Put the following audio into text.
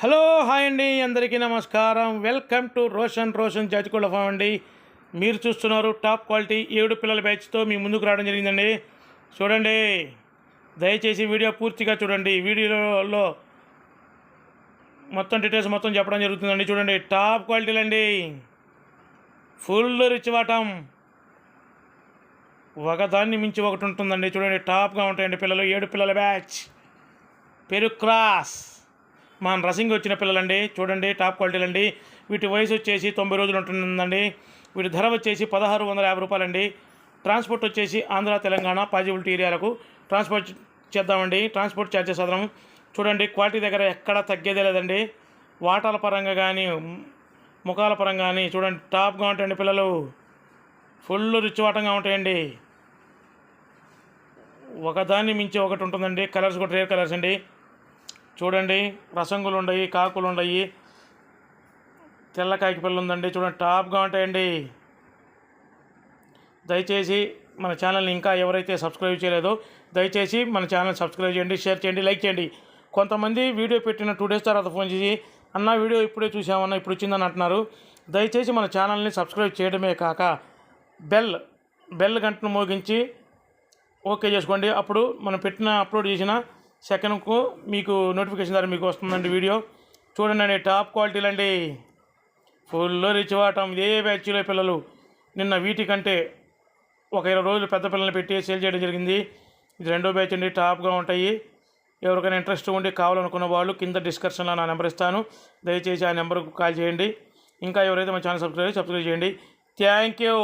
Hello hi అండి అందరికీ నమస్కారం. Welcome to Roshan Roshan జాజికోళ్ళ farm అండి. మీరు చూస్తున్నారు టాప్ క్వాలిటీ ఏడు పిల్లల బ్యాచ్తో మీ ముందుకు రావడం జరిగిందండి. చూడండి దయచేసి వీడియో పూర్తిగా చూడండి. వీడియోలో మొత్తం డీటెయిల్స్ మొత్తం చెప్పడం జరుగుతుందండి. చూడండి టాప్ క్వాలిటీలు అండి ఫుల్ రిచ్ వాటం. ఒకదాన్ని మించి ఒకటి ఉంటుందండి. చూడండి టాప్గా ఉంటాయండి పిల్లలు. ఏడు పిల్లల బ్యాచ్. పెరు క్రాస్ మన రసింగ్ వచ్చిన పిల్లలండి చూడండి టాప్ క్వాలిటీలండి వీటి వయసు వచ్చేసి తొంభై రోజులు ఉంటుందండి. వీటి ధర వచ్చేసి పదహారు వందల యాభై రూపాయలండి. ట్రాన్స్పోర్ట్ వచ్చేసి ఆంధ్ర తెలంగాణ పాజిబిలిటీ ఏరియాలకు ట్రాన్స్పోర్ట్ చేద్దామండి. ట్రాన్స్పోర్ట్ ఛార్జెస్ అదనం. చూడండి క్వాలిటీ దగ్గర ఎక్కడా తగ్గేదే లేదండి. వాటాల పరంగా కానీ ముఖాల పరంగా కానీ చూడండి టాప్గా ఉంటాయండి పిల్లలు. ఫుల్ రిచ్వాటంగా ఉంటాయండి. ఒకదాన్ని మించి ఒకటి ఉంటుందండి. కలర్స్ కూడా రేర్ కలర్స్ అండి. చూడండి రసంగులు ఉన్నాయి కాకులు ఉన్నాయి తెల్ల కాకి పిల్ల ఉందండి చూడండి టాప్గా ఉంటాయండి. దయచేసి మన ఛానల్ని ఇంకా ఎవరైతే సబ్స్క్రైబ్ చేయలేదో దయచేసి మన ఛానల్ సబ్స్క్రైబ్ చేయండి షేర్ చేయండి లైక్ చేయండి. కొంతమంది వీడియో పెట్టిన టూ డేస్ తర్వాత ఫోన్ చేసి అన్న వీడియో ఇప్పుడే చూసామన్న ఇప్పుడు వచ్చిందని అంటున్నారు. దయచేసి మన ఛానల్ని సబ్స్క్రైబ్ చేయడమే కాక బెల్ బెల్ గంటను మోగించి ఓకే చేసుకోండి. అప్పుడు మనం పెట్టిన అప్లోడ్ చేసిన సెకండ్కు మీకు నోటిఫికేషన్ ద్వారా మీకు వస్తుందండి వీడియో. చూడండి అండి టాప్ క్వాలిటీలు అండి ఫుల్ రిచ్ వాటం. ఇదే బ్యాచ్లో పిల్లలు. నిన్న వీటికంటే ఒక ఇరవై రోజులు పెద్ద పిల్లల్ని పెట్టి సేల్ చేయడం జరిగింది. ఇది రెండో బ్యాచ్ అండి టాప్గా ఉంటాయి. ఎవరికైనా ఇంట్రెస్ట్ ఉండి కావాలనుకున్న వాళ్ళు కింద డిస్క్రిప్షన్లో నా నెంబర్ ఇస్తాను. దయచేసి ఆ నెంబర్కు కాల్ చేయండి. ఇంకా ఎవరైతే మా ఛానల్ సబ్స్క్రైబ్ సబ్స్క్రైబ్ చేయండి. Thank you.